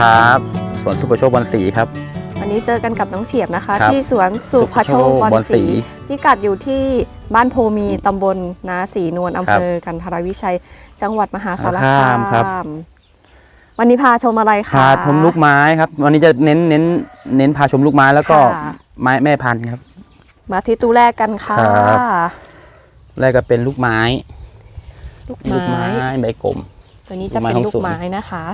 ครับสวนสุภโชคบอลสีครับ วันนี้เจอกันกับน้องเฉียบนะคะ ครับที่สวนสุภโชคบอลศรีพิกัดอยู่ที่บ้านโพมีตำบลนาสีนวลอำเภอกันทรวิชัย จังหวัดมหาสารคามครับ วันนี้พาชมอะไรคะ พาชมลูกไม้ครับ วันนี้จะเน้นเน้นเน้นพาชมลูกไม้แล้วก็ค่ะ ไม้แม่พันธุ์ครับ มาที่ตู้แรกกันค่ะ ครับ แรกก็เป็นลูกไม้ ลูกลูกไม้ไม้ ใบกลม ตัวนี้จะเป็นลูลูกกไม้ ไม้นะคะ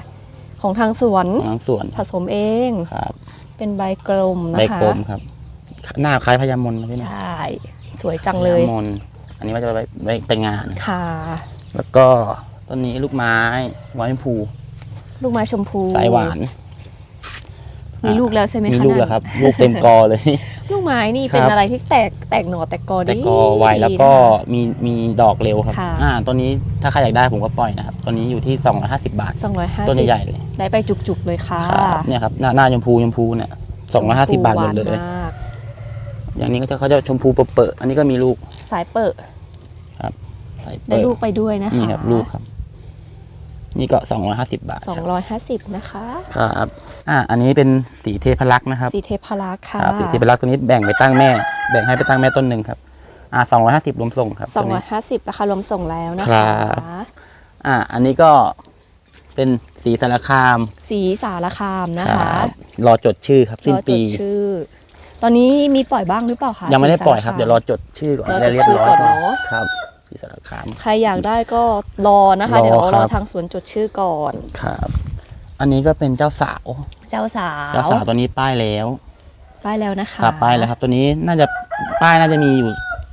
ของทางสวนของน้องสวนผสมเองครับ เป็นใบกลมใบนะคะกลมครับ หน้าคล้ายพญามนนะพี่ใชนะ่สวยจังเลยพญามนอันนี้ว่าจะไปไปไปงานค่ะ แล้วก็ต้นนี้ลูกไม้ไวายชมพู ลูกไม้ชมพูสายหวาน มีลูกแล้วใช่ไหมคะมีลูกแล้วนั่นครับ ลูกเต็มกอเลย ลูกไม้นี่เป็นครับ อะไรที่แตกแตกหน่อแตกกอแต่ดีกอไวแล้วก็ค่ะมีมีดอกเร็วครับค่ะ อ่าตัวนี้ถ้าใครอยากได้ผมก็ปล่อยนะครับตัวนี้อยู่ที่ 250 บาทสองร้อยห้าต้นสิบใหญ่ๆเลยได้ไปจุกๆเลยค่ะครับเนี่ยครับหน้าหน้าชมพูชมพูเนี่ย250 บาทหมดเลยหวานมากอย่างนี้ก็จะเขาจะชมพูเปรอะๆอันนี้ก็มีลูกสายเปิดใส่ได้เปิดลูกไปด้วยนะคะนี่ครับลูกครับ นี่ก็ 250 บาทสองครับร้อยห้าสิบนะคะ ครับ อ่าอันนี้เป็นสีเทพลักษณ์นะครับสีเทพลักษ์ค่ะครับสีเทพลักษณ์ตัวนี้แบ่งไปตั้งแม่ แบ่งให้ไปตั้งแม่ต้นหนึ่งครับอ่า250รวมส่งครับสองตัวร้อนี้ยห้าสิบราคารวมส่งแล้วนะครัคะบอ่าอันนี้ก็เป็นสีสารคาม สีสารคามนะคคะรับรอจดชื่อครับสิ้นรอจปีดชื่อ ตอนนี้มีปล่อยบ้างหรือเปล่าคะยังไม่ได้สีปล่อยครับสาเดี๋ยวรอจดชื่อก่อนรอจดให้เรียบร้อยชื่อก่ก่ออนนเนอะครับสีสารคาม ใครอยากได้ก็รอนะคะรอเดี๋ยวรครัอบทางสวนจดชื่อก่อนครับ อันนี้ก็เป็นเจ้าสาว เจ้าสาวเจ้าสาวตัวนี้ป้ายแล้วป้ายแล้วนะคะครับป้ายแล้วครับ ตัวนี้น่าจะป้ายน่าจะมีอยู่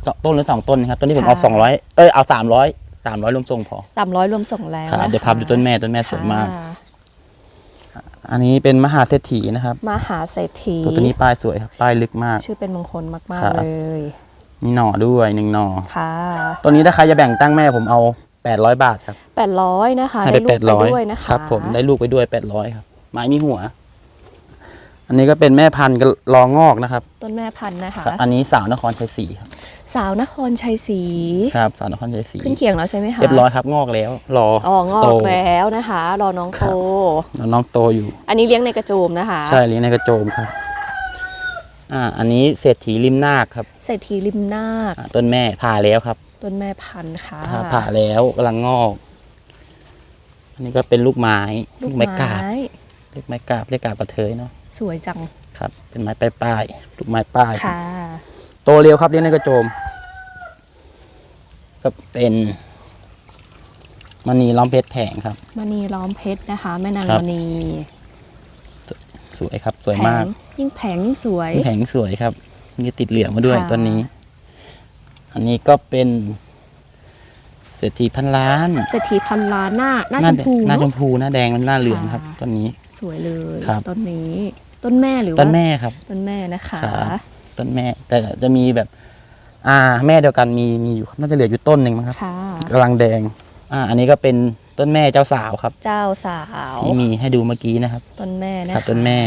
สองต้นหรือสองต้นนะครับตัวนี้ผมค่ะเอาสองร้อยเอ้ยเอาสามร้อยสามร้อยรวมส่งพอสามร้อยรวมส่งแล้วครับนะคะเดี๋ยวพาไปดูต้นแม่ต้นแม่สวยมากค่ะอันนี้เป็นมหาเศรษฐีนะครับ มหาเศรษฐีตัวตัวนี้ป้ายสวยครับป้ายลึกมาก ชื่อเป็นมงคลมากครัๆบเลยมีหน่อด้วยหนึ่งหน่อค่ะตัวนี้ถ้าใครจะแบ่งตั้งแม่ผมเอา แปดร้อยบาทครับแปดร้อยนะคะให้ได้ไปลูแปกดไปร้อยด้วยนะคะครับผมได้ลูกไปด้วยแปดร้อยครับไม้มีหัว อันนี้ก็เป็นแม่พันธุ์ก็รองอกนะครับ ต้นแม่พันธุ์นะคะครับอันนี้สาวนครชัยศรีครับสาวนครชัยศรีครับสาวนครชัยศรีขึ้นเคียงแล้วใช่ไหมคะเรียบร้อยครับงอกแล้ว รออ๋องอโตกแล้วนะคะ รอน้องครัโตบแล้วน้องโตอยู่ อันนี้เลี้ยงในกระโจมนะคะ ใช่เลี้ยงในกระโจมครับอ่าอันนี้เศรษฐีริมนาคครับเศรษฐีริมนาคอ่าต้นแม่ผ่าแล้วครับ ต้นแม่พันธุ์ค่ะผ่าผ่าแล้วกำลังงอก อันนี้ก็เป็นลูกไม้ลูกไม้ไม้กาบเรียกไม้กาบเรียกกาบกระเทยเนาะสวยจังครับ เป็นไม้ป้ายป้ายๆลูกไม้ป้ายค่ะ โตเร็วครับเลี้ยงในกระโจม ก็เป็นมณีล้อมเพชรแถงครับมณีล้อมเพชรนะคะแม่นางครับมณีสวยครับ สวยแผมากงยิ่งแผงยิ่งสวยแผงสวยครับมีติดเหลืองมาด้วยค่ะต้นนี้ อันนี้ก็เป็นเศรษฐีพันล้าน เศรษฐีพันล้านหน้าหน้าชมพูหน้าชเนอะมพูหน้าแดงมันหน้าเหลืองครับค่ะต้นนี้สวยเลยครับต้นนี้ ต้นแม่หรือว่าต้นแม่ครับ ต้นแม่นะคะครับต้นแม่ แต่จะมีแบบ อ่า แม่เดียวกันมีมีอยู่น่าจะเหลืออยู่ต้นหนึ่งมั้งครับค่ะกำลังแดง อ่า อันนี้ก็เป็นต้นแม่เจ้าสาวครับ เจ้าสาวที่มีให้ดูเมื่อกี้นะครับ ต้นแม่นะครัคะบต้นแม่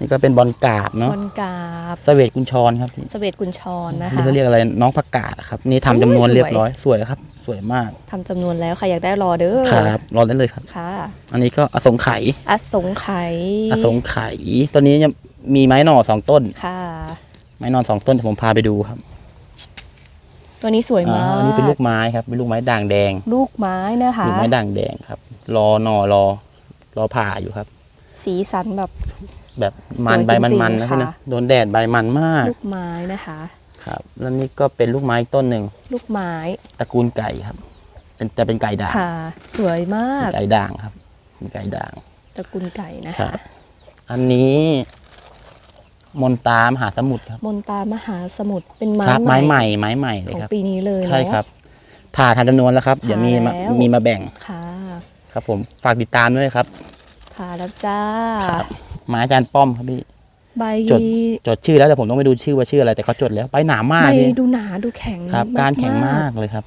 นี่ก็เป็นบอลกราบเนาะบนกาบสเวตกุญชรครับพี่สเวตกุญชรนะคะนี่เขาเรียกอะไรน้องผักกาดอะครับ นี่ทำสวยจำนวนสวยเรียบร้อยสวยครับ สวยมากทำจำนวนแล้วใครอยากได้รอเด้อครับรอได้เลยครับค่ะ อันนี้ก็อสงไขยอสงไขยอสงไขยตัวนี้ยังมีไม้หน่อสองต้นค่ะ ไม้หน่อสองต้นเดี๋ยวผมพาไปดูครับ ตัวนี้สวยอ่ามากอันนี้เป็นลูกไม้ครับเป็นลูกไม้ด่างแดง ลูกไม้นะคะลูกไม้ด่างแดงครับ รอหน่อรอรอผ่าอยู่ครับ สีสันแบบ แบบมันสวยใบมันจริมันงๆนะพี่นะค่ะโดนแดดใบมันมาก ลูกไม้นะคะครับแล้วนี่ก็เป็นลูกไม้อีกต้นหนึ่งลูกไม้ตระกูลไก่ครับเป็นแต่เป็นไก่ด่างค่ะสวยมากเป็นไก่ด่างครับเป็นไก่ด่างตระกูลไก่นะครัคะบอันนี้ มนตามหาสมุทรครับ มนตามหาสมุทรเป็นไม้ครับใหไม้ม่ใหม่ไม้ใหม่เลยของครับปีนี้เลยเนอะใช่ครับผ่าทำจำนวนแล้วครับ เดี๋ยวมีมาผ่าแล้วมีมาแบ่งค่ะ ครับผมฝากติดตามด้วยครับค่ะแล้วจ้า ครับไม้อาจารย์ป้อมครับพี่ใบจดจดชื่อแล้วแต่ผมต้องไปดูชื่อว่าชื่ออะไรแต่เขาจดแล้วใบหนามากใบพี่ดูหนาดูแข็งครับๆการแข็งมากเลยครับ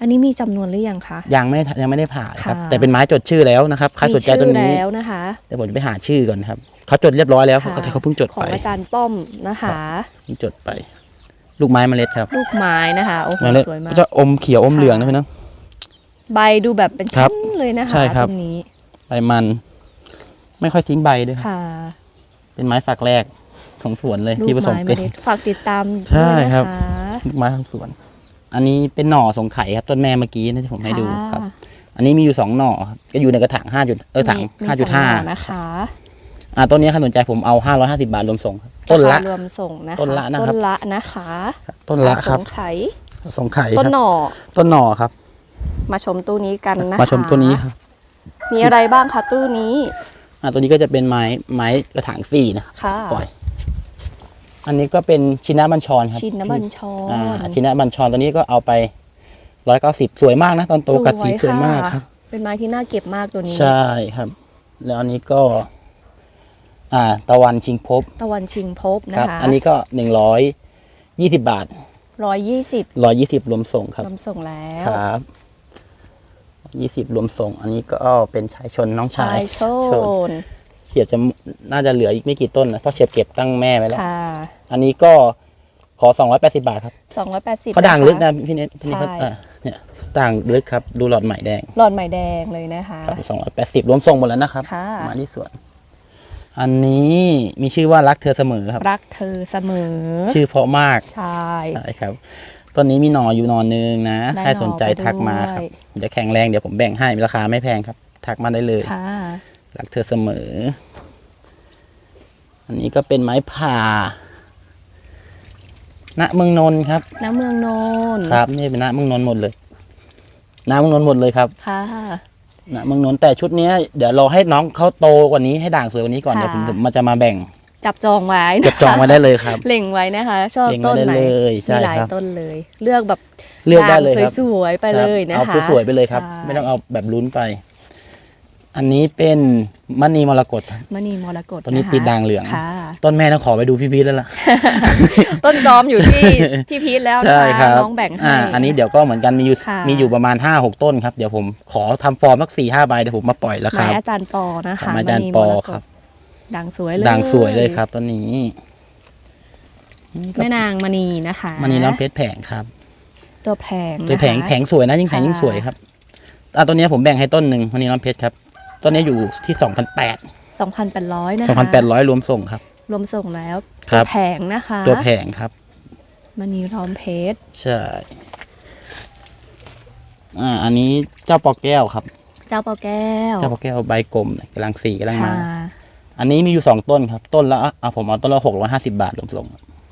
อันนี้มีจำนวนหรือยังคะยังไม่ยังไม่ได้ผ่าครับค่ะแต่เป็นไม้จดชื่อแล้วนะครับใครสนใจต้นมีนี้ชื่อแล้วนะคะเดี๋ยวผมจะไปหาชื่อก่อนครับเขาจดเรียบร้อยแล้วค่ะเขาเขาเพิ่งจดขอไปงอาจารย์ป้อมนะคะเพิ่งจดไป ลูกไม้เมล็ดครับ ลูกไม้นะคะโอ้โหเมล็ดสวยมากจะอมเขียวอมเหลืองนะพี่เนอะใบดูแบบเป็นครัชิ้บนเลยนะคะใช่ครับต้นนี้ใบมัน ไม่ค่อยทิ้งใบด้วยครับค่ะเป็นไม้ฝักแรกของสวนเลยลูกที่ผสมไม้เป็นเมล็ดฝากติดตามใช่ด้วยนะครัคะบ ลูกไม้ของสวน อันนี้เป็นหน่อสงไข่ครับต้นแม่เมื่อกี้นะที่ผมให้ดูะครับ อันนี้มีอยู่สองหน่อครับก็อยู่ในกระถางห้าจุดเออถังมีห้าจุดสองห้าหน่อนะคะอ่าต้นนี้ใครสนใจผมเอาห้าร้อยห้าสิบาทรวมส่งครับต้นละ ราคารวมส่งนะคะต้นละนะครับ ต้นละนะคะต้นละครับ สงไข่สงไข่คต้นรับหน่อต้นหน่อครับ มาชมตู้นี้กันนะคะมาชมตัวนี้ครับ มีอะไรบ้างคะตู้นี้ อ่าตัวนี้ก็จะเป็นไม้ไม้กระถางสี่นะค่ะปล่อย อันนี้ก็เป็นชินนาบัญชรครับชินนบัญชอ่ารชินนาบัญชรตัวนี้ก็เอาไปร้อยเก้าสิบสวยมากนะ ตอนโตกัดสีสวยมากครับ เป็นไม้ที่น่าเก็บมากตัวนี้ ใช่ครับ แล้วอันนี้ก็ อ่า ตะวันชิงภพตะวันชิงภพคนะรับคะอันนี้ก็หนึ่งร้อยยี่สิบบาทร้อยยี่สิบร้อยยี่สิบรวมส่งครับรวมส่งแล้วครับ ยี่สิบรวมส่ง อันนี้ก็เป็นชายชนน้องชาชายยโชนเฉียบจะน่าจะเหลืออีกไม่กี่ต้นนะเพราะเฉียบเก็บตั้งแม่ไว้แล้ว ค่ะอันนี้ก็ขอสองร้อยแปดสิบาทครับสองร้อยแปดสิบ เขาด่างลึกนะพี่เนทพี่เนทเขาใช่ อะเนี่ยด่างลึกครับ ดูหลอดใหม่แดงหลอดไหมแดงเลยนะคะ ครับสองร้อยแปดสิบรวมส่งหมดแล้วนะครับ ค่ะ มาที่สวน อันนี้มีชื่อว่ารักเธอเสมอครับ รักเธอเสมอ ชื่อเพราะมาก ใช่ ใช่ครับ ต้นนี้มีหน่ออยู่หน่อนึงนะ ได้ใครสนใจหน่อไปทักมาครับ ด้วย เดี๋ยวแข็งแรงเดี๋ยวผมแบ่งให้ราคาไม่แพงครับ ทักมาได้เลย ค่ะ รักเธอเสมอ อันนี้ก็เป็นไม้ผ่า ณ เมืองนนท์ครับ น้ำเมืองโนนครับ นี่เป็นณ เมืองนนท์หมดเลย ณ เมืองนนท์หมดเลยครับ ค่ะ ณ เมืองนนท์แต่ชุดเนี้ยเดี๋ยวรอให้น้องเขาโตกว่านี้ให้ด่างสวยกว่านี้ก่อน ค่ะ เดี๋ยวผมผมมันจะมาแบ่ง จับจองไว้นะเก็บจองมาได้เลยครับ เล็งไว้นะคะ ชอบเล็งต้ไว้นไหนได้เลยใช่มีหลายครับ ต้นเลย เลือกแบบเลือกได้เลยครับสวยๆไปเลยนะเอาคะสวยๆไปเลยครับ ใช่ไม่ต้องเอาแบบลุ้นไป อันนี้เป็นมณีมรกตครับมณีมรกตต้นนี้ะคะติดด่างเหลือง ค่ะ ต้นแม่ต้องขอไปดูพี่พีทแล้วล่ะต้นจอมอยู่ที่ ที่พีทแล้วนะใช่คะครับน้องแบ่งให้ อ่า อันนี้เดี๋ยวก็เหมือนกันมีอยู่ค่ะ มีอยู่ประมาณห้าหกต้นครับ เดี๋ยวผมขอทำฟอร์มสักสี่ห้าใบเดี๋ยวผมมาปล่อยราไม้คาอาจารย์ปอนะคะของอาจารย์ปอมณีมกตครับ ด่างสวยเลยด่างสวยเลยครับต้นนี้นี่ก็แม่นางมณีนะคะมณีน้ำเพชรแผงครับ ตัวแผงตัวแผงนะคะแผงสวยนะยิ่งแผงยิ่งค่ะสวยครับอ่าต้นนี้ผมแบ่งให้ต้นหนึ่งมณีน้ำเพชรครับต้นนี้อยู่ที่สองพันแปด2,800นะคะสองพันแปดร้อยรวมส่งครับ รวมส่งแล้วครับตัวแผงนะคะ ตัวแผงครับมณีล้อมเพชรใช่อ่าอันนี้เจ้าปอแก้วครับ เจ้าปอแก้ว เจ้าปอแก้วใบกลมเนี่ยกำลังสีกำลังมาค่ะ อันนี้มีอยู่สองต้นครับ ต้นละอะผมเอาต้นละหกร้อยห้าสิบาทรวมส่ง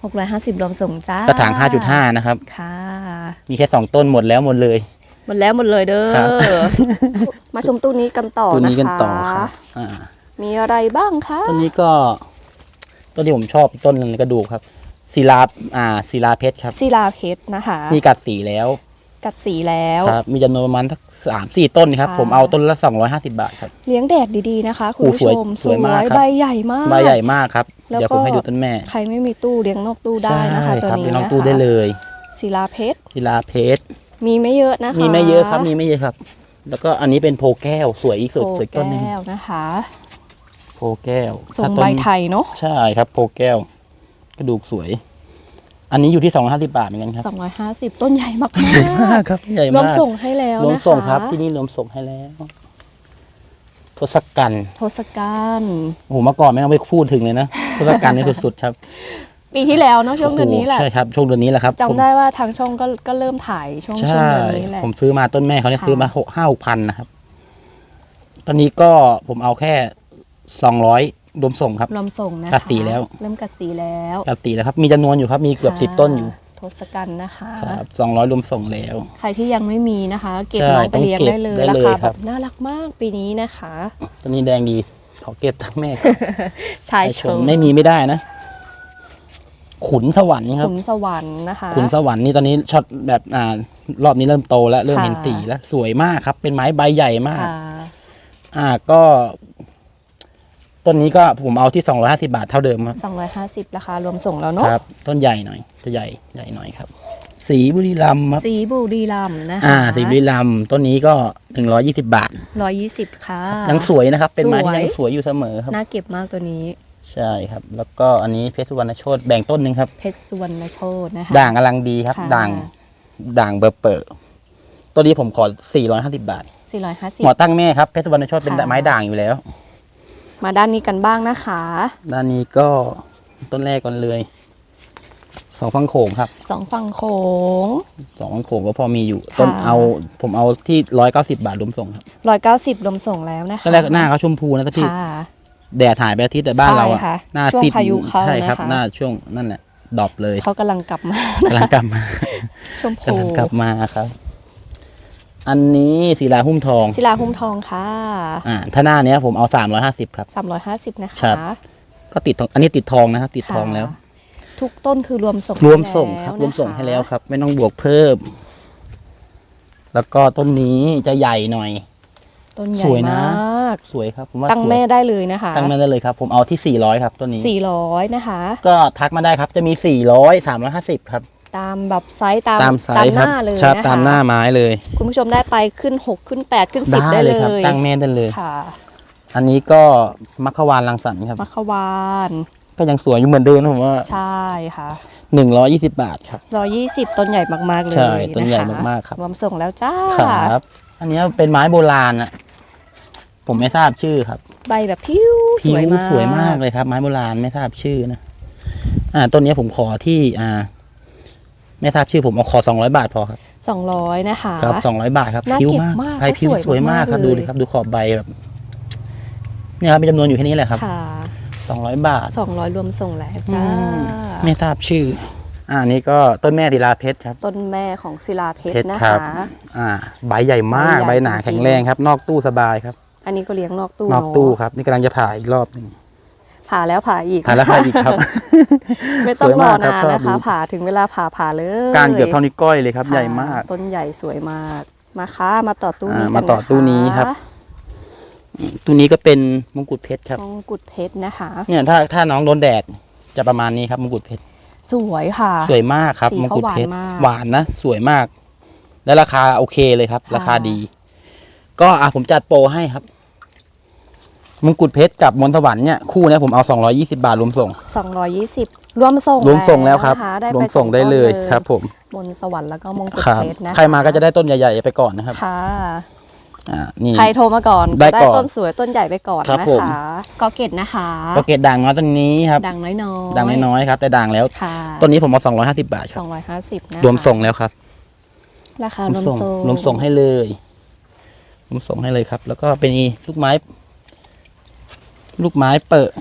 650รวมส่งจ้ากกระถางห้าจุดห้านะครับ ค่ะ มีแค่สองต้นหมดแล้วหมดเลย หมดแล้วหมดเลยเด้อครับมาชมตู้นี้กันต่อตัวนะคะนี้กันต่อครับอ่ามีอะไรบ้างคะต้นนี้ก็ ต้นที่ผมชอบต้นหนึงกระดูกครับศิลาอ่าศิลาเพชรครับ ศิลาเพชรนะคะ มีกัดสีแล้ว กัดสีแล้ว ครับมีจำนวนประมาณสักสามสี่ต้นครับ ค่ะ ผมเอาต้นละสองร้อยห้าสิบาทครับ เลี้ยงแดดดีๆนะคะคุณโอ้ผู้สวยชมสวยมากครับ ใบใหญ่มาก ใบใหญ่มากครับ แล้วเดี๋ยวผมก็ให้ดูต้นแม่ใครไม่มีตู้เลี้ยงนอกตู้ได้นะคะใช่ตัวครับนี้เลี้ยงน้องนะคะตู้ได้เลยศิลาเพชรศิลาเพชรมีไม่เยอะนะคะมีไม่เยอะครับมีไม่เยอะครับ แล้วก็อันนี้เป็นโพแก้วสวยอีกสุดโพสวยต้นหนึงแก้วนะคะโพแก้วทรงถ้าใบต้นไทยเนาะใช่ครับ โพแก้ว กระดูกสวย อันนี้อยู่ที่สองห้าสิบาทเหมือนกันครับ250 ต้นใหญ่มากครับใหญ่ๆรวมามกส่งให้แล้วรวมนะคะส่งครับที่นี่รวมส่งให้แล้วทศกัณฐ์ทศกัณฐ์โอ้โหเมื่อก่อนไม่ต้องไปพูดถึงเลยนะทศกัณฐ์นี่สุดๆครับปีที่แล้วเนาะช่วงเดือนนี้แหละโอ้โใช่ครับช่วงเดือนนี้แหละครับผมจำได้ว่าทางช่องก็ก็เริ่มถ่ายช่วงช่วงใช่เดือนนี้แหละผมซื้อมาต้นแม่เขาเนี่ยค่ะซื้อมาหกห้าหกพันนะครับ ตอนนี้ก็ผมเอาแค่สองร้อย รวมส่งครับ รวมส่งนะคะกัดสีแล้ว เริ่มกัดสีแล้วปกติแล้วครับ มีจำนวนอยู่ครับ มีเกือบค่ะสิบต้นอยู่ ทศกัณฐ์นะคะครับสองร้อยรวมส่งแล้ว ใครที่ยังไม่มีนะคะ เก็บใช่น้องไปเลี้ยงต้องเก็บได้เลยได้ราเลยคาคแบรับบน่ารักมากปีนี้นะคะตอนนี้แดงดี ขอเก็บทั้งแม่ชายชชมมไม่มีไม่ได้นะ ขุนสวรรค์ครับ ขุนสวรรค์นะคะ ขุนสวรรค์นี่ตอนนี้ช็อตแบบอ่ารอบนี้เริ่มโตแล้วเริ่มเห็นค่ะสีแล้ว สวยมากครับ เป็นไม้ใบใหญ่มากค่ะอ่าก็ ต้นนี้ก็ผมเอาที่สองร้อยห้าสิบาทเท่าเดิมครับ250 ราคารวมส่งแล้วเนาะครับ ต้นใหญ่หน่อยจะใหญ่ใหญ่หน่อยครับ สีบุรีรัมย์ครับสีบุรีรัมย์นะคะอ่า สีบุรีรัมย์ต้นนี้ก็หนึ่งร้อยี่สิบาท 120 ค่ะ ยังสวยนะครับ เป็นไม้ที่สวยยังสวยอยู่เสมอครับน่าเก็บมากตัวนี้ใช่ครับ แล้วก็อันนี้เพชรสุวรรณโชตแบ่งต้นหนึ่งครับ เพชรสุวรรณโชตนะคะด่างกำลังดีครับค่ะด่างด่างเบอร์เปิดตัวนี้ผมขอ 450 บาทหมอ450ตั้งแม่ครับเพชรสุวรรณโชตเป็นค่ะไม้ด่างอยู่แล้ว มาด้านนี้กันบ้างนะคะ ด้านนี้ก็ต้นแรกก่อนเลยสองฟังโขงครับสองฝั่งโขงสองฟังโขงก็พอมีอยู่ ต้นเอาผมเอาที่190บาทรวมส่งครับ190รวมส่งแล้วนะคะตอนแรกหน้าเขาชมพูนะที่ค่ะแดดหายไปอาทิตย์แต่บ้านเราอะใช่ค่ะหน้าช่วงติดพายุเข้าใช่ครับนะคะหน้าช่วงนั่นแหละดรอปเลยเขากำลังกลับมากำลังกลับมาชมกำพูลังกลับมาครับ อันนี้ศิลาหุ้มทองศิลาหุ้มทองค่ะอ่าถ้าหน้าเนี้ยผมเอา 350 ครับ 350 นะครัคะบก็ติดทองอันนี้ติดทองนะครับติดทองแล้วค่ะทุกต้นคือรวมส่งรวมส่งให้ครับแล้รวมส่งนะคะให้แล้วครับ ไม่ต้องบวกเพิ่ม แล้วก็ต้นนี้จะใหญ่หน่อย ต้นใหญ่สวยนะมากสวยครับผมว่าตั้งสวยแม่ได้เลยนะคะ ตั้งแม่ได้เลยครับ ผมเอาที่ 400 ครับต้นนี้ 400 นะคะ ก็ทักมาได้ครับจะมี 400 350 ครับ ตามแบบไซส์ตามตามไซตามส์หครับน้าเลยใช่นะคะตามหน้าไม้เลยคุณผู้ชมได้ไปขึ้น 6 ขึ้น 8 ขึ้น 10 ได้เลยครับตั้งแม่ได้เลย ค่ะอันนี้ก็มัคควานรังสรรค์ครับ มัคควานก็ยังสวยอยู่เหมือนเดิมนะผมว่าใช่ค่ะ120บาทครับ 120 ต้นใหญ่มากๆเลยใช่ต้นใหญ่ะคะมากๆครับ รวมส่งแล้วจ้าครับ อันนี้เป็นไม้โบราณอะผมไม่ทราบชื่อครับใบแบบพิ้วสผิววยมากสวยมากเลยครับ ไม้โบราณไม่ทราบชื่อนะ อ่าต้นนี้ผมขอที่อ่า ไม่ทราบชื่อผมเอาขอ 200 บาทพอครับ200 นะคะ ครับ200 บาทครับน่าผิวเก็บมากมากใบผิวเขาสวยสวยมากมากๆครับเลยดูดิครับดูขอบใบแบบเนี่ยครับมีจำนวนอยู่แค่นี้แหละครับค่ะ200 บาท 200 รวมส่งแล้วจ้า อืมไม่ทราบชื่อ อ่านี่ก็ต้นแม่ศิลาเพชรครับ ต้นแม่ของศิลาเพชเพรชรนะครัคะ บ อ่า ใบใหญ่มากใบใบใหญ่หนาจริงๆ แข็งแรงครับ นอกตู้สบายครับ อันนี้ก็เลี้ยงนอกตู้นอกตู้เะครับ นี่กำลังจะผ่าอีกรอบหนึ่ง ผ่าแล้วผ่าอีกผ่าแล้วผ่าอีกครับ ไม่ต้องสวยรมาอกครับนานชอบนะคะดูผ่าถึงเวลาผ่าผ่าเลยการเกือบเท่านิ้วก้อยเลยครับค่ะใหญ่มาก ต้นใหญ่สวยมาก มาค่ะมาต่อตู้นี้อ่ากันมาต่อนะคะตู้นี้ครับตัวนี้ก็เป็นมงกุฎเพชรครับมงกุฎเพชรนะคะ เนี่ยถ้าถ้าน้องโดนแดดจะประมาณนี้ครับมงกุฎเพชรสวยค่ะ สวยมากครับสีมงเขากุฎเพชรหวานมากหวานนะสวยมาก และราคาโอเคเลยครับค่ะราคาดี ก็อะผมจัดโปรให้ครับ มงกุฎเพชรกับมนต์สวรรค์เนี่ยคู่เนี้ยผมเอา 220 บาทรวมส่ง 220 รวมส่งรวมส่งแล้วครับนะคะได้รวไปมส่งได้เลยต้นครับ ผมบนสวรรค์แล้วก็มงกุฎครับเพชรนะคะใครมาก็จะได้ต้นใหญ่ๆไปก่อนนะครับค่ะอ่านี่ใครโทรมาก่อนได้ก็ได้ก่อนต้นสวยต้นใหญ่ไปก่อนครับนะผมคะกอเกตนะคะก็เกตด่างน้อยต้นนี้ครับดังน้อยๆด่างน้อยๆครับ แต่ด่างแล้วค่ะต้นนี้ผมเอา250 บาทครับ250นะคะรวมส่งแล้วครับ ราคารวมส่งรวมส่งให้เลยรวมส่งให้เลยครับ แล้วก็เป็นอีลูกไม้ ลูกไม้เปิด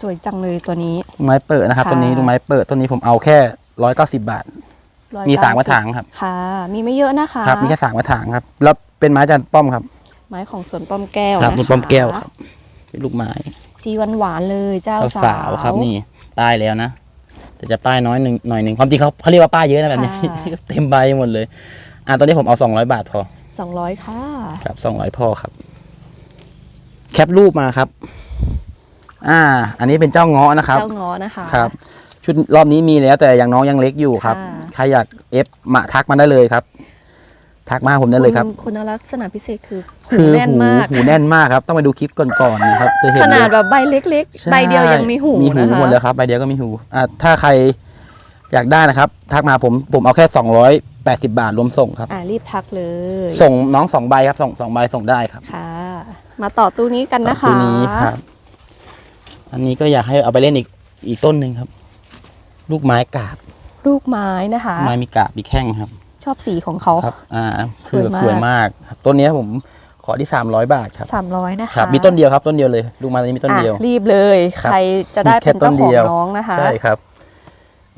สวยจังเลยตัวนี้ ลูกไม้เปิดนะครับค่ะต้นนี้ลูกไม้เปิดต้นนี้ผมเอาแค่ร้อยเก้าสิบาท 190มีสามกระถางครับ ค่ะ มีไม่เยอะนะคะครับมีแค่สามกระถางครับ แล้วเป็นไม้จันป้อมครับ ไม้ของสวนป้อมแก้วครับนะคะเป็นป้อมแก้วครับ เป็นลูกไม้สีหวานหวานๆเลยเจ้าเจ้าสาสาวว ครับนี่ป้ายแล้วนะ แต่จะป้ายน้อยหนึ่งหน่อยหนึ่งความจริงเขาเขาเรียกว่าป้ายเยอะนะแบบนี้ ค่ะ เต็มใบหมดเลย อ่าตอนนี้ผมเอาสองร้อยบาทพอ200ค่ะ ครับสองร้อยพอครับ แคปรูปมาครับ อ่า อันนี้เป็นเจ้าเงาะนะครับ เจ้าง้อนะคะ ครับ ชุดรอบนี้มีแล้วแต่อย่างน้องยังเล็กอยู่ครับ ค่ะ ใครอยากเอฟมาทักมาได้เลยครับ ทักมาหาผมได้เลยครับ ณคุณลักษณะพิเศษคือหูคือแน่นหูมาก หูแน่นมากครับ ต้องไปดูคลิปก่อนๆนะครับ จะเห็นขนาดเลยแบบใบเล็กๆ ใช่ใบเดียวยังมีหูมีหูนะคะหมดแล้วครับใบเดียวก็มีหูอ่าถ้าใครอยากได้นะครับ ทักมาผมผมเอาแค่สองร้อยแปดสิบาทรวมส่งครับ อ่ารีบทักเลยส่งน้องสองใบครับส่งสองใบส่งได้ครับค่ะ มาต่อตู้นี้กันนะคะ ตัวนี้ครับ อันนี้ก็อยากให้เอาไปเล่นอีกอีกต้นหนึ่งครับ ลูกไม้กาบ ลูกไม้นะคะ ไม้มีกาบมีแข้งครับ ชอบสีของเขา ครับ อ่าสวยมากสวยมากครับต้นนี้ผมขอที่สามร้อยบาทครับสามร้อยนะคะครับมีต้นเดียวครับต้นเดียวเลยลูกไม้ตัวนี้มีต้นเดียวอะรีบเลย ครับ ใครจะได้มีแค่เป็นเจ้าต้นขอเดีงยวน้องนะคะใช่ครับ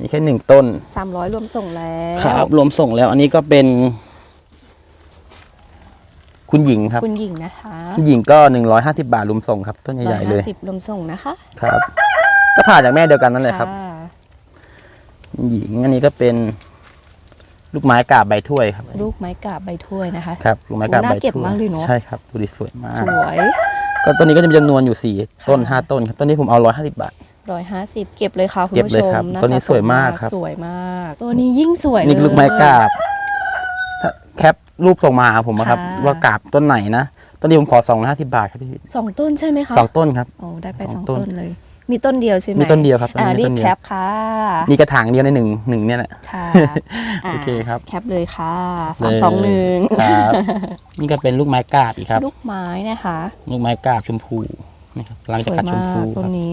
มีแค่หนึ่งต้นสามร้อยรวมส่งแล้ว ครับรวมส่งแล้วอันนี้ก็เป็น คุณหญิงครับ คุณหญิงนะคะคุณหญิงก็หนึ่งร้อยห้าสิบาทรวมส่งครับ ต้นใหญ่ๆเลยสิบรวมส่งนะคะครับ ก็ผ่าจากแม่เดียวกันนั่นแหละครับค่ะคุณหญิงอันนี้ก็เป็นลูกไม้กาบใบถ้วยครับลูกไม้กาบใบถ้วยนะคะ ครับลูกไม้กาบโอ้ใบน่าเก็บถ้วยมากเลยเนอะ ใช่ครับดูดิสวยมากสวยก็ต้นนี้ก็จะมีจำนวนอยู่สี่ต้นห้าต้นครับต้นนี้ผมเอาร้อยห้าสิบบาท ร้อยห้าสิบเก็บเลยค่ะคุณเก็บผู้เลยชมครับาตัวนี้สะสวยมากครับ สวยมาก ตัวนี้ยิ่งสวยนี่เลยลูกไม้กาบถ้าแคป รูปส่งมาหาผมอะครับ ค่ะ ว่ากาบต้นไหนนะต้นนี้ผมขอสองห้าสิบบาทครับพี่สองต้นใช่ไหมคะสองต้นครับ โอ้ได้ไปสองสองต้นต้นเลย มีต้นเดียวใช่ไหมมีต้นเดียวครับต้นอ่านี้รีต้บนเดีแคยวปค่ะมีกระถางเดียวในหนึ่งหนึ่งเนี่ยแหละ ค่ะโอเคครับ แคปเลยค่ะสามสองหนึ่งครับ นี่ก็เป็นลูกไม้กาบอีกครับ ลูกไม้นะคะลูกไม้กาบชมพูนี่ครับกำลังสจะวยกัดชมมาพูกคต้นรับนี้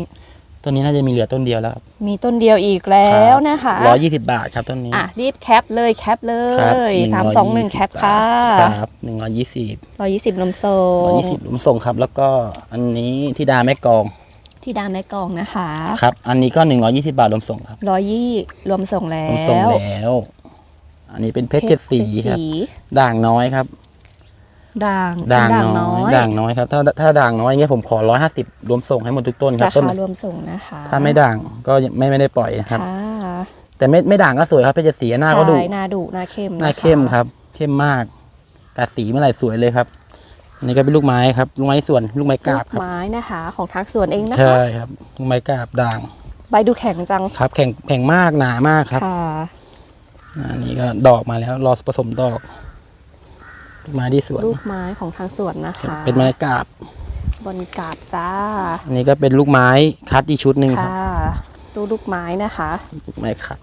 ต้นนี้น่าจะมีเหลือต้นเดียวแล้วครับมีต้นเดียวอีกแล้วนะคะร้อยยี่สิบบาทครับต้นนี้อะรีบแคปเลยแคปเลครับยสามสองหนึ่ง120แคปค่ะครับหนึ่งร้อยยี่สิบร้อยยี่สิบนมโซร้อยยี่สิบหลุมส่งครับ แล้วก็อันนี้ที่ดาแม่กองที่ดามแม่กองนะคะครับอันนี้ก็หนึ่งร้อยี่สิบาทรวมส่งครับร้อยยี่รวมส่งแล้รวมส่งวแล้ว อันนี้เป็นเพชรเจ็ดสีครับสีด่างน้อยครับ ด่างด่างชิ้นน้อยด่างน้อยครับถ้าถ้าด่างน้อยเงี้ยผมขอร้อยห้าสิบรวมส่งให้หมดทุกต้นครับราต้นคารวมส่งนะคะ ถ้าไม่ด่างก็ยังไม่ไม่ได้ปล่อยนะครับค่ะแต่ไม่ไม่ด่างก็สวยครับเพชรเจ็ดสีหน้าก็ดุใช่หน้าดุหน้าเข้มะะหน้าเข้มครับ เข้มมากกัดสีเมื่อไหร่สวยเลยครับอันนี้ก็เป็นลูกไม้ครับลูกไม้ส่วนลูกไม้กาบลูครับไม้นะคะ ของทางสวนเองนะคะใช่ครับลูกไม้กาบด่าง ใบดูแข็งจังครับ แข็งแข็งมากหนามากครับค่ะอันนี้ก็ดอกมาแล้วรอผสมดอก ลูกไม้ที่สวน ลูกไม้ของทางสวนนะคะเป็นไม้กาบบนกาบจ้า อันนี้ก็เป็นลูกไม้คัดอีกชุดหนึ่งครับค่ะตู้ลูกไม้นะคะลูกไม้คัด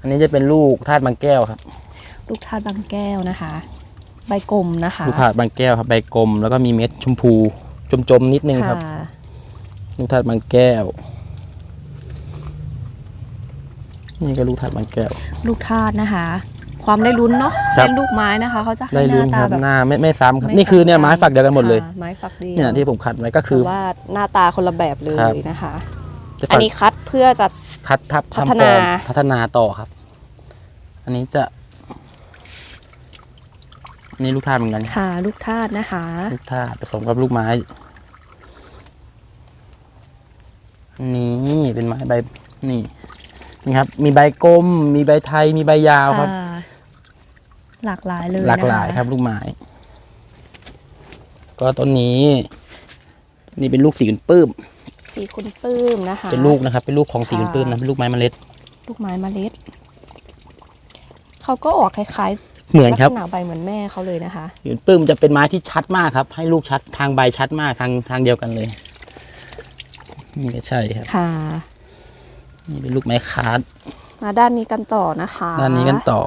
อันนี้จะเป็นลูกธาตุบางแก้วครับ ลูกทาดบางแก้วนะคะ ใบกลมนะคะ ลูกธาตุบางแก้วครับใบกลม แล้วก็มีเม็ดชมพูจมๆนิดนึงครับค่ะลูกธาตุบางแก้ว นี่ก็ลูกธาตุบางแก้ว ลูกทาดนะคะ ความได้ลุ้นเนาะครับ เป็นลูกไม้นะคะเขาจะให้ได้หลุ้นน้าคตารับแบบ หน้าไม่ไม่ซ้ำครับ ไม่นี่คือเนี่ยซ้ำไม้ฝักเดียวกันหมดเลยค่ะไม้ฝักเดียวเนี่ยที่ผมคัดไว้ก็คือแต่ว่าหน้าตาคนละแบบเลครับ ยนะคะ จะอัฝันกนี้คัดเพื่อจะ คัดทับพัฒทำฟนา อร์มพัฒนาต่อครับ อันนี้จะอันนี่ลูกธาตุเหมือนกันค่ะลูกทาดนะคะ ลูกธาตุผสมกับลูกไม้อันนี้เป็นไม้ใบนี่นี่ครับ มีใบกลมมีใบไทยมีใบยาวครับ ค่ะ หลากหลายเลยหลากหลายนะะครับลูกไม้ ก็ต้นนี้ นี่เป็นลูกสีคุณปื้ม สีคุณปื้มนะคะ เป็นลูกนะครับ เป็นลูกของสีคุณปื้มนะเป็นลูกไม้เมล็ด ลูกไม้เมล็ด เขาก็ออกคล้ายเหมือนๆลัครับษณะใบเหมือนแม่เขาเลยนะคะ สีคุณปื้มจะเป็นไม้ที่ชัดมากครับ ให้ลูกชัดทางใบชัดมากทางทางเดียวกันเลย นี่ก็ใช่ครับ ค่ะ นี่เป็นลูกไม้คาร์ดมาด้านนี้กันต่อนะคะด้านนี้กันต่อ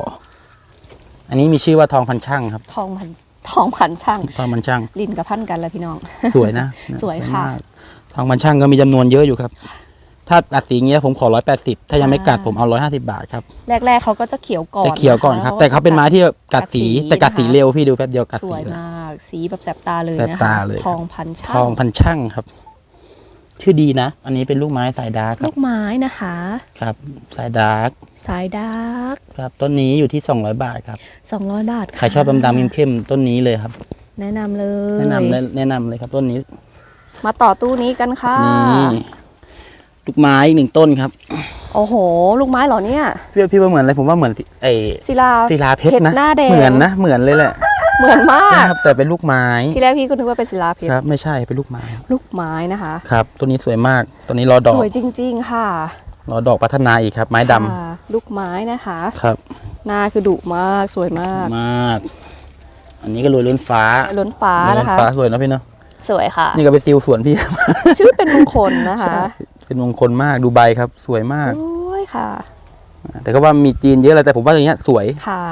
อันนี้มีชื่อว่าทองพันช่างครับ ทองพันทองพันช่าง ทองพันช่าง ลินกับพันกันแล้วพี่น้อง สวยนะสวยค่ะ มากทองพันช่างก็มีจำนวนเยอะอยู่ครับ ถ้ากัดสีอย่างเงี้ยผมขอร้อยแปดสิบถ้ายังไม่กัดผมเอาร้อยห้าสิบาทครับแรกๆเขาก็จะเขียวก่อนจะเขียวก่อนครับะะแต่เขาเป็นไม้ที่กัดสีกัดสีแต่กัดสีนะคะเร็วพี่ดูแป๊บเดียวกัดสสีวยเลยมาก สีแบบแสบตาเลยแสบนะคะตาเลย ทองพันช่าง ทองพันช่างครับ ชื่อดีนะ อันนี้เป็นลูกไม้สายดาร์กคลูรับกไม้นะคะ ครับ สายดาร์กสายดาร์กครับต้นนี้อยู่ที่สองร้อยบาทครับสองร้อยบาทะใครชอบดำๆเข้มๆต้นนี้เลยครับ แนะนำเลยแนะนำแนะแนะนำเลยครับต้นนี้มาต่อตู้นี้กันค่ะ นี่ลูกไม้อีกหนึ่งต้นครับโอ้โห ลูกไม้เหรอเนี่ย พี่ว่าพี่ว่าเหมือนอะไรผมว่าเหมือนไอศิลาศิลาเพชรนะ หน้าแดงเหมือนนะเหมือนเลยแหละ เหมือนมากครับแต่เป็นลูกไม้ทีแรกพี่ก็นึกว่าเป็นศิลาเพชครรับไม่ใช่เป็นลูกไม้ลูกไม้นะคะ ครับตัวนี้สวยมากตัวนี้รอดอสกวยจริง ๆ ค่ะรอดอกพัฒนาอีกครับ ไม้ดำค่ะลูกไม้นะคะ ครับหน้าคือดุมากสวยมากมาก อันนี้ก็รวยล้นฟ้าล้นฟ้าล้นะนคะ ฟ้าสวยนะพี่เนาะสวยค่ะ นี่ก็ไปซิลสวนพี่ชื่อเป็นมงคลนะคะ เป็นมงคลมากดูใบครับ สวยมากสวยค่ะแต่ก็ว่ามีจีนเยอะเลยแต่ผมว่าอย่างเงี้ยสวย ค่ะ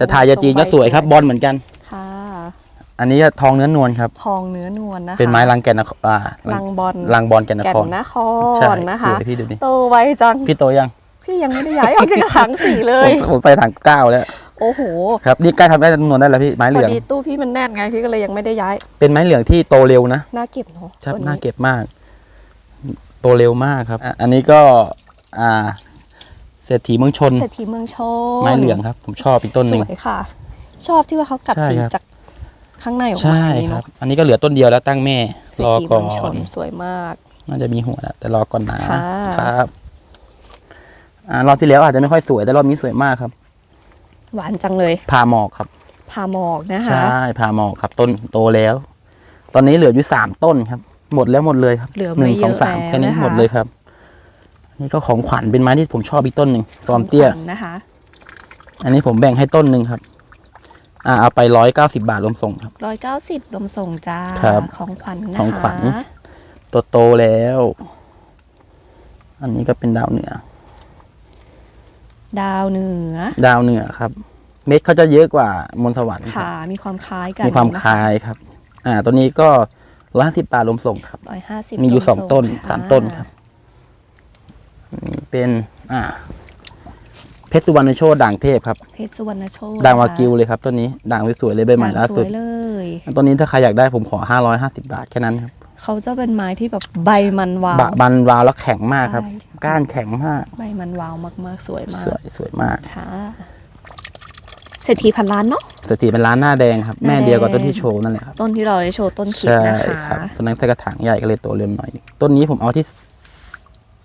สไตล์ยาจีนก็สวยครับ บอลเหมือนกัน ค่ะ อันนี้ทองเนื้อนวลครับ ทองเนื้อนวลนะคะ เป็นไม้รังแก่นนครอ่าลังบอลรังบอลแก่นนแก่ครนนคใช่รนะคะสวยพี่ดูดิโตไวจัง พี่โตยัง พี่ยังไม่ได้ย้ายออกจากถังสีเลผยมผมไปถังเก้าแล้ว โอ้โห ครับ นี่ใกล้ทำได้จำนวนได้แล้วพี่ ไม้เหพอลืองดีตู้พี่มันแน่นไงพี่ก็เลยยังไม่ได้ย้าย เป็นไม้เหลืองที่โตเร็วนะ น่าเก็บเนาะ ครับตัวน่าเก็บมาก โตเร็วมากครับอะอันนี้ก็ อ่า เศรษฐีเมืองชน เศรษฐีเมืองชนไม้เหลืองครับ ผมชอบอีกต้นหสนึ่งวยค่ะ ชอบที่ว่าเขากัดใช่สีครับจากข้างในออกมาใช่อย่างนี้ครัเนาะบอันนี้ก็เหลือต้นเดียวแล้วตั้งแม่เศรษรอฐีก่เมือองชนนสวยมาก น่าจะมีหัวแล้วแต่รอก่อนนะค่ะครับอ่ารอบที่แล้วอาจจะไม่ค่อยสวยแต่รอบนี้สวยมากครับ หวานจังเลยพาหมอกครับพาหมอกนะคะใช่พาหมอกครับต้นโตแล้ว ตอนนี้เหลืออยู่สามต้นครับ หมดแล้วหมดเลยครับเหลือหไม่นึ่งเยสองอะสามแล้วแค่นี้นะคะหมดเลยครับ นี่ก็ของขวัญเป็นไม้ที่ผมชอบอีกต้นหนึ่งกอมเตี้ยของขวัญนะคะ อันนี้ผมแบ่งให้ต้นหนึ่งครับ อ่าเอาไปร้อยเก้าสิบาทรวมส่งครับร้อยเก้าสิบลมส่งจ้าครับของขวัญนะคะของขวัญโตโตๆแล้ว อันนี้ก็เป็นดาวเหนือ ดาวเหนือ ดาวเหนือครับ เม็ดเขาจะเยอะกว่ามนต์สวรรค์ครับค่ะ มีความคล้ายกันมีความคล้ายครับ อ่า ตัวนี้ก็ร้อยห้าสิบบาทรวมส่งครับร้อยห้าสิบมีอยู่สองต้นสามต้นครับ นี่เป็นอ่าเพชรสุวรรณโชตด่างเทพครับ เพชรสุวรรณโชตด่างวากิวเลยครับต้นนี้ด่างสวยๆเลยใบใหม่ล่าสุดด่งสวยเลย ต้นนี้ถ้าใครอยากได้ผมขอห้าร้อยห้าสิบาทแค่นั้นครับเขาจะเป็นไม้ที่แบบใบมันวาว บะบันวาวแล้วแข็งมากครับ ใช่ ก้านแข็งมากใบมันวาวมากๆ สวยมากสวยสวยมากค่ะเศรษฐีพันล้านเนาะ สถิเป็นร้านหน้าแดงครับ หน้าแม่เดียวกับแดง ต้นที่โชว์นั่นแหละครับต้นที่เราได้โชว์ต้นคิดใช่นะคะ ครับต้นนั้นใส่กระถางใหญ่ก็เลยโตเร็วหน่อยนึงต้นนี้ผมเอาที่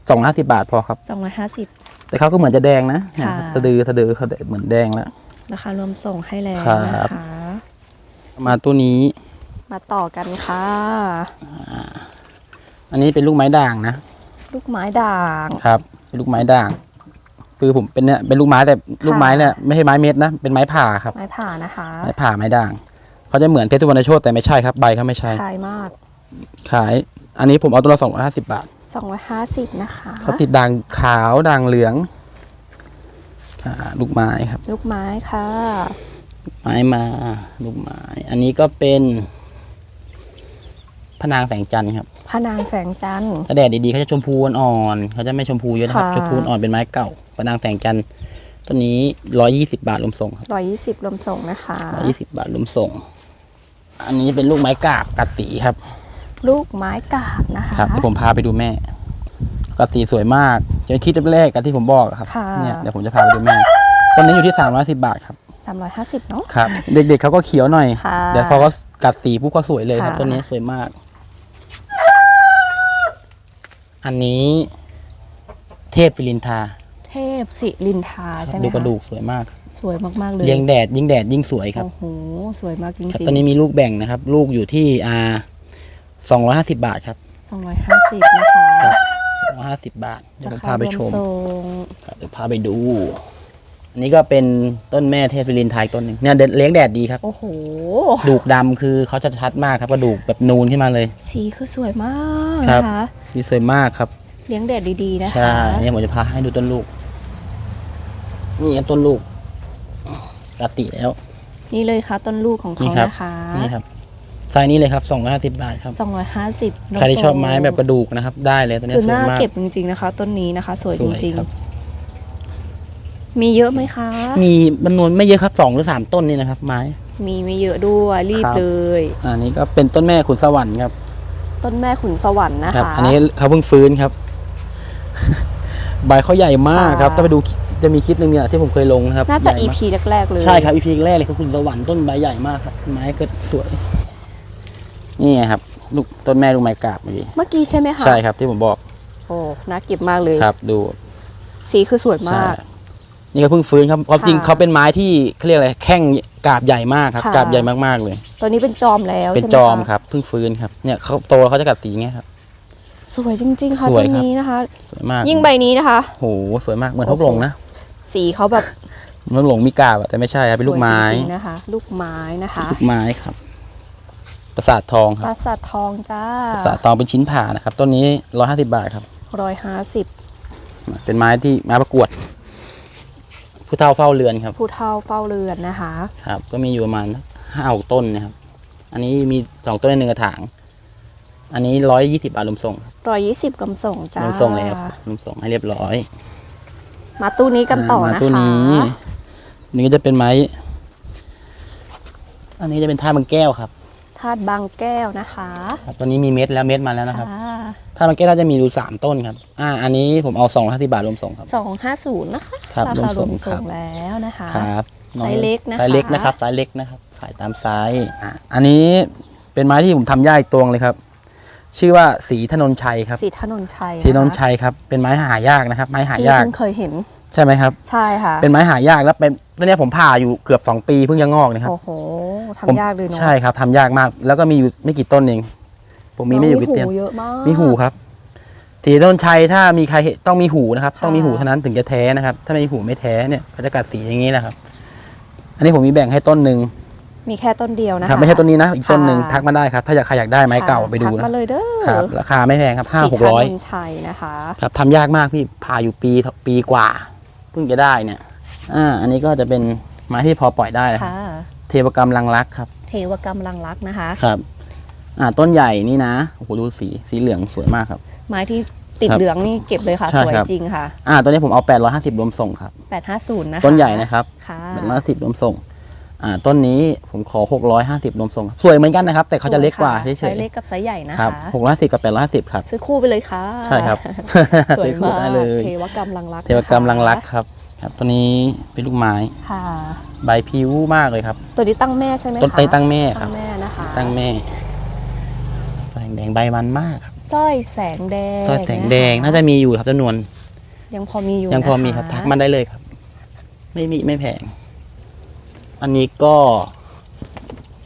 สองห้าสิบาทพอครับสองร้อยห้าสิบแต่เขาก็เหมือนจะแดงนะเนี่ยค่ะ สะดือสะดือเขาเหมือนแดงแล้ว ราคารวมส่งให้แล้วครันะบคะ มาตัวนี้ มาต่อกันค่ะ อันนี้เป็นลูกไม้ด่างนะลูกไม้ด่าง ครับเป็นลูกไม้ด่างคือผมเป็นเนี่ยเป็นลูกไม้แต่ลูกไม้เนี่ยไม่ใช่ไม้เม็ดนะเป็นไม้ผ่าครับ ไม้ผ่านะคะไม้ผ่าไม้ด่างเขาจะเหมือนเพชรสุวรรณโชตแต่ไม่ใช่ครับใบเขาไม่ใช่ คลายมาก ขาย อันนี้ผมเอาตัวละสองร้อยห้าสิบาท 250 นะคะ เขาติดด่างขาวด่างเหลืองค่ะลูกไม้ครับ ลูกไม้ค่ะ ไม้มาลูกไม้ อันนี้ก็เป็นพะนางแสงจันทร์ครับพระนางแสงจันทร์ ถ้าแดดดีๆเขาจะชมพูอ่อนๆเขาจะไม่ชมพูเยอะนะครับค่ะ ชมพูอ่อนเป็นไม้เก่าพะนางแสงจันทร์ต้นนี้ร้อยยี่สิบาทรวมส่งครับ120รวมส่งนะคะ ร้อยยี่สิบาทรวมส่ง อันนี้เป็นลูกไม้กาบกัดสีครับ ลูกไม้กาบนะคะครับที่ผมพาไปดูแม่กัดสีสวยมากจะที่แรกๆกับที่ผมบอกอะครับค่ะเนี่ยเดี๋ยวผมจะพาไปดูแม่ต้นนี้อยู่ที่สามร้อยสิบาทครับ350เนาะครับ เด็กๆเขาก็เขียวหน่อยค่ะเดี๋ยวพอเขากัดสีปุ๊บก็สวยเลยครับค่ะต้นนี้สวยมาก อันนี้ เทพฟิลินทา เทพสิรินทาใช่ไหมดูคะกระดูกสวยมาก สวยมากๆเลยเลี้ยงแดดยิ่งแดดยิ่งสวยครับโอ้โหสวยมากจครับริงตอนนี้มีลูกแบ่งนะครับ ลูกอยู่ที่อ่า สองร้อยห้าสิบาทครับๆ250 นะคะ ครับสองร้อยห้าสิบบาท เดี๋ยวผมพาไปชมรวส่งครับเดี๋ยวพาไปดู อันนี้ก็เป็นต้นแม่เทพฟิลินทายต้นหนึ่งเนี่ยเด็ดเลี้ยงแดดดีครับ โอ้โห ดูกดำคือเขาจะชัดมากครับกระดูกแบบนูนขึ้นมาเลย สีคือสวยมากครับนะคะนี่สวยมากครับ เลี้ยงแดดดีๆนะคะ ใช่เนี่ยผมจะพาให้ดูต้นลูก นี่ครับต้นลูกปกติแล้ว นี่เลยค่ะต้นลูกของนี่เขาครับนะคะ นี่ครับ ไซส์นี้เลยครับสองร้อยห้าสิบบาทครับ 250ใครที่ชอบไม้แบบกระดูกนะครับ ได้เลยตัวเนี้ยคือสวยน่ามาก เก็บจริงๆนะคะ ต้นนี้นะคะ สวยสจวยริงครับ ๆ มีเยอะไหมคะ มีจำนวนไม่เยอะครับสองหรือสามต้นนี่นะครับ ไม้ มีไม่เยอะด้วยรีบครับ เลย อันนี้ก็เป็นต้นแม่ขุนสวรรค์ครับต้นแม่ขุนสวรรค์นะครัคะ อันนี้เขาเพิ่งฟื้นครับ ใบเขาใหญ่มากครับค่ะ ถ้าไปดูจะมีคลิปหนึ่งเนี่ยที่ผมเคยลงนะครับน่าจะ ใหญ่มก EP แรกๆเลย ใช่ครับ EP แรกเลยครับขุนสวรรค์ต้นใบใหญ่มากครับไม้ก็สวย นี่ไงครับลูกต้นแม่ลูกไม้กาบเมื่อกี้เมื่อกี้ใช่ไหมคะใช่ครับที่ผมบอกโอ้น่าเก็บมากเลยครับ ดูสีคือสวยใช่มาก นี่ก็เพิ่งฟื้นครับความจริงค่ะเขาเป็นไม้ที่เขาเรียกอะไรแข้งกาบใหญ่มากครับค่ะ กาบใหญ่มากๆเลยตัวนี้เป็นจอมแล้วเป็นใช่ไหมจอมคะครับเพิ่งฟื้นครับเนี่ยเขาโตแล้วเขาจะกัดสีไงครับ สวยจริงๆค่ะสวต้ยนครับ นี้นะคะ สวยมากยิ่งใบนี้นะคะโหสวยมากเหมือนทบหลงนะสีเขาแบบเหมือนทบหลงมีกาบอะแต่ไม่ใช่ครับเป็นลูกไม้สวยจริงๆนะคะ ลูกไม้นะคะ ลูกไม้ครับ ประสาททองคปรับราสาททองจ้าประสาททองเป็นชิ้นผ่านะครับต้นนี้ร้อยห้าสิบาทครับ ร้อยห้าสิบเป็นไม้ที่ไม้ประกวด ผู้เฒ่าเฝ้าเรือนครับ ผู้เฒ่าเฝ้าเรือนนะคะ ครับ ก็มีอยู่ประมาณห้าหกต้นนะครับ อันนี้มีสองต้นในหนึ่งกระถาง อันนี้ร้อยยี่สิบาทรวมส่งครับร้อยยี่สิบรวมส่งจ้ารวมส่งเลยครับรวมส่งให้เรียบร้อย มาตู้นี้กันต่อมานะคะตัวนี้นี่ก็จะเป็นไม้ อันนี้จะเป็นท่าบางแก้วครับธาตุบางแก้วนะคะครับตอนนี้มีเม็ดแล้วเม็ดมาแล้วนะครับ ค่ะท่าบางแก้วน่าจะมีดูสามต้นครับ อ่า อันนี้ผมเอาสองร้อยห้าสิบาทรวมส่งครับ สองห้าศูนย์นะคะครับรารวคามรส่วงมครัส่บงแล้วนะคะ ครับไซส์เล็กนะคะ ไซส์เล็กนะครับไซส์เล็กนะครับ ขายตามไซส์อะอันนี้เป็นไม้ที่ผมทำย่าอีกตัวงเลยครับ ชื่อว่าสีถนนชัยครับ สีถนนชัยสีถนนชัยครับ เป็นไม้หายากนะครับ ไม้หาพี่ยาก เพิ่งเคยเห็น ใช่ไหมครับ ใช่ค่ะเป็นไม้หายากแล้วเป็นตอนเนี้ยผมผ่าอยู่เกือบ 2 ปีเพิ่งจะงอกนะครับโอ้โหผมทำยากเลยเนาะใช่ครับทำยากมาก แล้วก็มีอยู่ไม่กี่ต้นเอง ผมมีไม่อยู่กี่เตียงหูเยอะมากมีหูครับทีต้นชัยถ้ามีใครเห็นต้องมีหูนะครับ ต้องมีหูเท่านั้นถึงจะแท้นะครับ ถ้าไม่มีหูไม่แท้เนี่ยเขาจะกัดสีอย่างนี้นะครับ อันนี้ผมมีแบ่งให้ต้นหนึ่งมีแค่ต้นเดียวนะครัคะบไม่ใช่ต้นนี้นะ อีกต้นหนึ่งค่ะทักมาได้ครับ ถ้าอยากใครอยากได้ไม้เก่าไปดูทักนะมาเลยเด้อครับราคาไม่แพงครับห้าสีหกร้อยถนนชัยนะคะ ครับทำยากมากพี่ผ่าอยู่ปีปีกว่าเพิ่งจะได้เนี่ย อ่า อันนี้ก็จะเป็นไม้ที่พอปล่อยได้นะครับ ค่ะเทวกรรมลังรักครับ เทวกรรมลังรักนะคะ ครับ อ่า ต้นใหญ่นี่นะ โอ้โห ดูสี สีเหลืองสวยมากครับ ไม้ที่ติดครับเหลืองนี่เก็บเลยค่ะ ใช่สวยครับ จริงค่ะ อ่า ตัวนี้ผมเอา 850 รวมส่งครับ 850 นะคะต้นใหญ่นะครับค่ะ 850รวมส่ง อ่าต้นนี้ผมขอ 650รวมส่งครับสวยเหมือนกันนะครับ แต่เขาจะเล็กกว่าเฉไซยส์เล็กกับไซส์ใหญ่นะๆครับคะ650กับ850ครับ ซื้อคู่ไปเลยค่ะใช่ครับสวยซื้อคู่มากได้เลยเทวกรรมลังรักเทวกรรมนะคะลังรักครับครับตัวนี้เป็นลูกไม้ค่ะใบพิ้วมากเลยครับ ตัวนี้ตั้งแม่ใช่ไหมคะต้นไตตั้งแม่ครัตั้บงแม่นะคะตั้งแม่แสงแดงใบมันมากครับสร้อยแสงแดงสร้อยแสงแดงคน่าจะมีอยู่ครับจำนวน ยังพอมีอยู่ยังพอนะะมีครับทักมันได้เลยครับ ไม่มีไม่แพง อันนี้ก็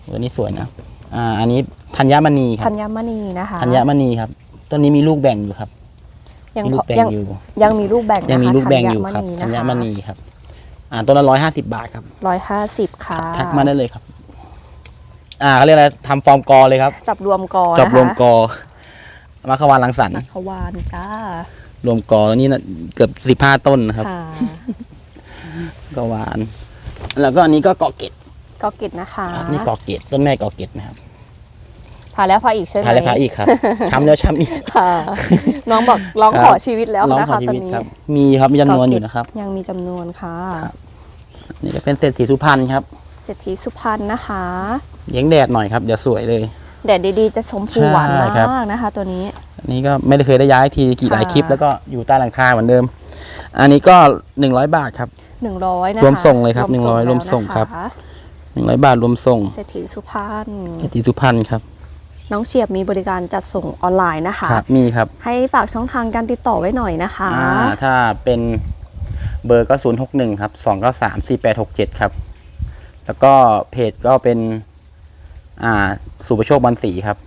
ตัวนี้สวยนะ อ่า อันนี้ธัญมณีครัธับญมณีนะคะ ธัญมณีครับ ต้นนี้มีลูกแบ่งอยู่ครับ ยังมีลูพอกแบ่งยังอยู่ ยังมีลูกแบ่งนะคะยังมีลูกแบ่งอยู่ครับธัธัญญมมณีณีครับ อ่าต้นละร้อยห้าสิบาทครับ ร้อยห้าสิบค่ะทักมาได้เลยครับ อ่าเขาเรียกอะไรทำฟอร์มกอเลยครับ จับรวมกอจบนะคะรวมกอมาขวานลังสรรค์นักขวานจ้ารวมกอแล้วนี่นะเกือบสิบห้าต้นนะครับ ค่ะ ก็หวาน แล้วก็อันนี้ก็เกาะเกตก็กิดนะคะนี่เกาะเกตต้นแม่เกาะเกตนะครับพาแล้วพาอีกใช่ไหมพาแล้วพาอีกครับ ช้ำแล้วช้ำอีก ค่ะ น้องบอกร้องครับขอชีวิตแล้วร้องนะขอคะชีตอนวิตนี้ครับ มีครับมีจำนวนอยู่นะครับ ยังมีจำนวนค่ะ ครับ นี่ก็เป็นเศรษฐีสุพรรณครับเศรษฐีสุพรรณนะคะ เลี้ยงแดดหน่อยครับเดี๋ยวสวยเลย แดดดีๆ จะชมพูหวานใช่มครับากนะคะ ตัวนี้ อันนี้ก็ไม่ได้เคยได้ย้ายทีกี่หลายค่ะคลิปแล้วก็อยู่ใต้หลังคาเหมือนเดิม อันนี้ก็หนึ่งร้อยบาทครับ หนึ่งร้อยนะคะรวมส่งเลยครับวม100รวมส่งแล้ครับนะคะหนึ่งร้อยบาทรวมส่งเศรษฐีสุพรรณเศรษฐีสุพรรณครับ น้องเฉียบมีบริการจัดส่งออนไลน์นะคะ ครับมีครับให้ฝากช่องทางการติดต่อไว้หน่อยนะคะ อ่าถ้าเป็นเบอร์ก็ศูนย์หกหนึ่งครับสองเก้าสามสี่แปดหกเจ็ดครับ แล้วก็เพจก็เป็น อ่าสุประโชคบอลสีครับ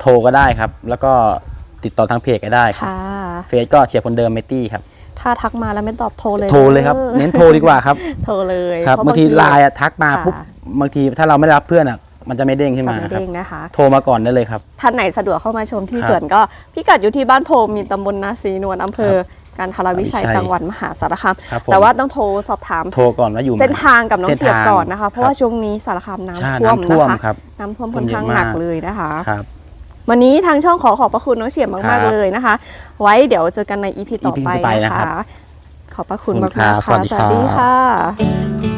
โทรก็ได้ครับ แล้วก็ติดต่อทางเพจก็ได้ครับค่ะ เฟซก็เชียร์คนเดิมเมตตี้ครับ ถ้าทักมาแล้วไม่ตอบโทรเลยโทรเลยครับ เน้นโทรดีกว่าครับ โทรเลยครับเพะบางทีไลน์อะทักมาค่ะปุ๊บบางทีถ้าเราไม่ได้รับเพื่อนอะมันจะไม่เด้งขึ้นจะมาไม่ครับเด้งนะคะ โทรมาก่อนได้เลยครับ ท่านไหนสะดวกเข้ามาชมที่ครับสวนก็พิกัดอยู่ที่บ้านโพมีตำบลนาศรีนวลอำเภอการทรวิชัยวิชัยจังหวัดมหาสารคามครับผมแต่ว่าต้องโทรสอบถามโทรก่อนว่าอยู่ไหมเส้นทางกับน้องเส้นเฉียบทางก่อนนะคะ เพราะครับว่าช่วงนี้สารคามใช่น้ำท่วมน้ำท่วมนะคะครับน้ำท่วมท่ค่วอมนเยอะข้างหนักมากเลยนะคะครับ วันนี้ทางช่องขอขอบพระคุณน้องเฉียบครัมากบๆเลยนะคะ ไว้เดี๋ยวเจอกันในอีพีต่อ EP ไปต่อไปนะนะครัคะบขอบพระคุณขอบมาคุณกครับๆค่ะสวัสดีสวัสดีครับค่ะ